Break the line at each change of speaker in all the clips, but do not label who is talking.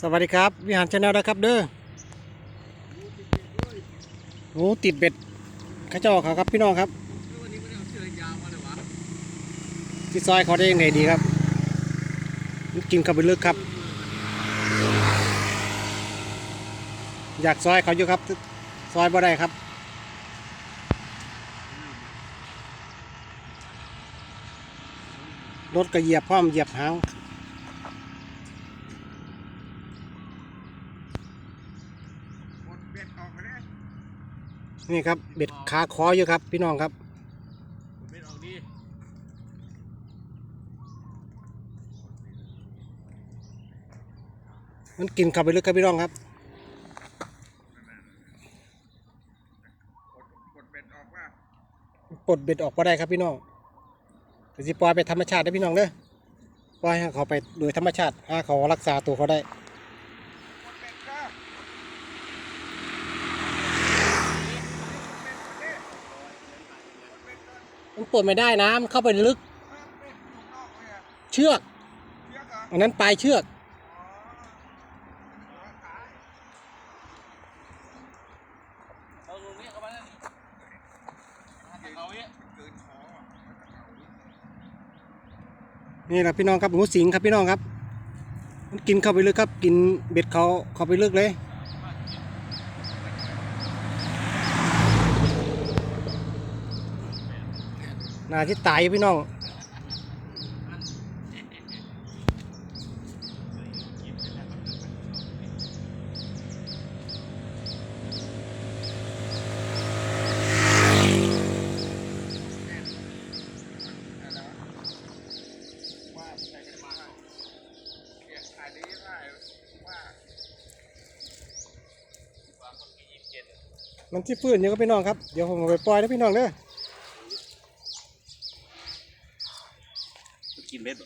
สวัสดีครับ วิหารชาแนลนะครับ เด้อโอ้ติดเบ็ดข้าเจ้าเขาครับพี่น้องครับที่ซอยเขาได้ยังไงดีครับกินข้าไปเลึกครับ อยากซอยเขาอยู่ครับ ซอยบ่ได้ครับรถก็เหยียบพร้อมเหยียบหาง
หมดเบ็ดออกไปเลย
นี่ครับเบ็ดขาคออยู่ครับ พี่น้องครับ
เบ็ดออกดี
มันกินเข้าไปลึกครับพี่น้องครับ
กดกดเบ็ดออกว่า
ปลดเบ็ดออกก็ได้ครับพี่น้องแต่สิปล่อยไปธรรมชาติได้อพี่น้องเด้อปล่อยให้เขาไปโดยธรรมชาติให้เขารักษาตัวเขาได้
กดเบ็ดก็
มันปลดไม่ได้นะมันเข้าไปลึก
เชื
อก
อั
นนั้นปลายเชือก
นี้เข้ามาเลยเอาเนี้ย
เกินคออะมันจะเอาอีก
นี่แหละพี่น้องครับหมูสิงครับพี่น้องครับ มันกินเข้าไปลึกครับ กินเบ็ดเขาเข้าไปลึกเลย นาที่ตายอยู่พี่น้อง
มันมาเก็บขายดีได้ว่า
มันที่ฟื้นอยู่ครับพี่น้องครับ เดี๋ยวผมไปปล่อยนะพี่น้องเด้อ
กินเบ็ด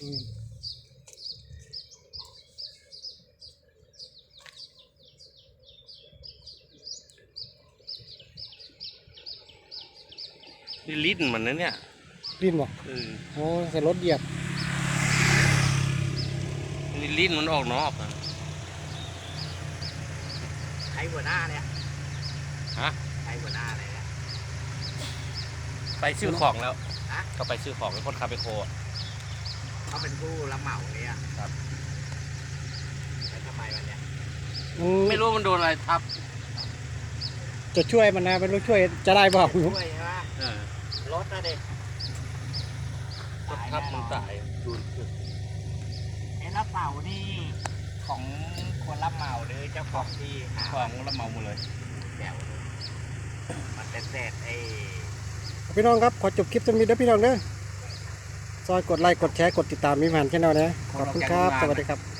อืม
นี่ลิ้นมันนะเนี่ย
ลิ้นบ่
เออ
โอ้ใส่รถเหยียบ
นี่ลิ้นมันออกนอกอะ
ใครหัวหน้าเนี่ย
ฮะ
ใครหัวหน้าอะไรเนี่ย
ไปซื้อของแล้ว
ฮะ
ก็ไปซื้อของเป็นคนขับไปโคอะ
เขาเป็นผู้รับเหมาเนี่ย
ครับ
แล้วทำไมมันเนี่ย
มัน
ไม่รู้มันโดนอะไรทับ
จะช่วยมันนะเป็นรถช่วยจะได้เปล่า
ช่วยใช่ไหม
เออ
รถนะเด็ก
รถทับมันตายดู
ไอ้รับเหมานี่ของคนรับเหมาหรือเจ้าของที่หา
ของแล้วเมาหมดเลย
แถวเลยมันเป็นเศษไอ้
พี่น้องครับขอจบคลิปตรงนี้เด้อพี่น้องเด้อซอยกดไลค์กดแชร์กดติดตามมิมหันแค่นั้นนะขอบคุณครับ สวัสดีครับ